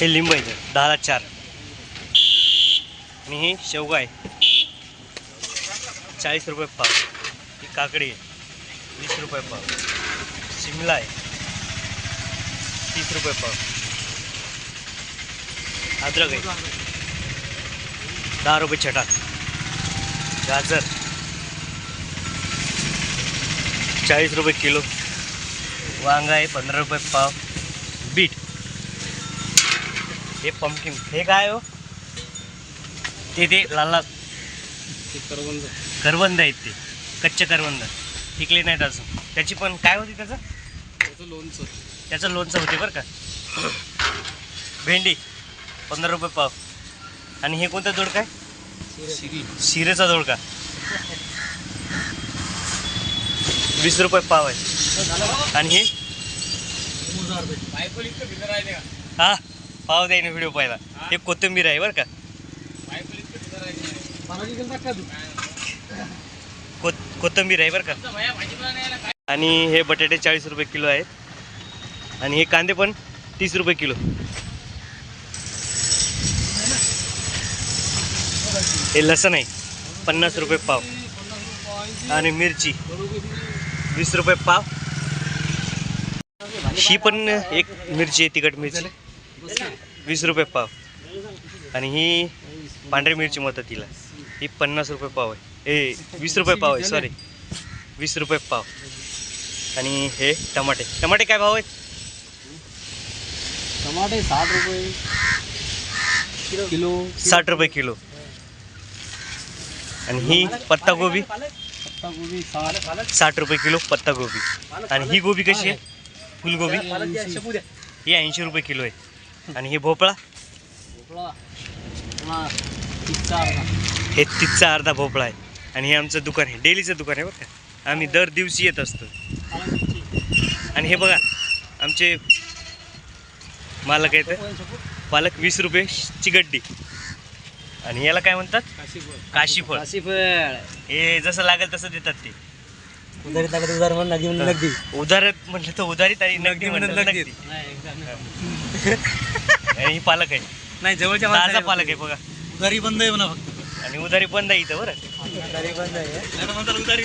हे लिंब आहे दहाला चार. आणि ही शेवगा आहे. चाळीस रुपये पाव. ही काकडी आहे वीस रुपये पाव. शिमला आहे तीस रुपये पाव. अद्रक आहे. दहा रुपये छटा गाजर. चाळीस रुपये किलो. वांगा आहे पंधरा रुपये पाव. हे पंपकिन हे काय हो? ते ते लाल लाल. करवंद. करवंद आहेत ते. कच्चे करवंद. पिकले नाहीत अजून. त्याची पण काय होती त्याचं? त्याचं लोणचं. त्याचं लोणचं होते बरं का. भेंडी. पंधरा रुपये पाव. आणि हे कोणता दोडका आहे शिरी. शिरेचा दोडका वीस रुपये पाव आहे. आणि हे? हा. पाव द्यायन व्हिडिओ पाहिला. हे कोथिंबीर आहे बरं का. आहे को कोथिंबीर आहे बरं का. आणि हे बटाटे चाळीस रुपये किलो आहेत. आणि हे कांदे पण तीस रुपये किलो. हे लसण आहे पन्नास रुपये पाव. आणि मिरची वीस रुपये पाव. ही पण एक मिरची आहे तिखट मिरची. वीस रुपये पाव. आणि ही पांढरी मिरची म्हणतात तिला. ही पन्नास रुपये पाव आहे. ए वीस रुपये पाव आहे सॉरी वीस रुपये पाव. आणि हे टमाटे. टमाटे काय भाव आहेत? टमाटे साठ रुपये. किलो. साठ रुपये किलो. आणि ही पत्तागोबी पत्ता गोबी. साठ. साठ रुपये किलो पत्तागोबी आणि ही गोबी कशी आहे? फुलगोबी. ही ऐंशी रुपये किलो आहे. आणि हे भोपळा. हे तिथचा अर्धा. भोपळा आहे. आणि हे आमचं दुकान आहे. डेलीचं दुकान आहे बरं का? आम्ही दर दिवशी येत असतो. आणि हे बघा आमचे मालक आहेत. पालक वीस रुपये ची गड्डी. आणि याला काय म्हणतात? काशीफळ. काशीफळ. काशीफळ. हे जसं लागेल तसं देतात ते. उधारी टाकत उधार म्हणून म्हणून नगदी. उधारत म्हटलं तर उधारीत आणि नगदी म्हणलं तर नगदी. ही पालक आहे. नाही जवळच्या ताजा पालक आहे बघा. उधारी बंद आहे म्हणा फक्त. आणि उधारी बंद आहे इथं बरं. उधारी बंद आहे. उधारी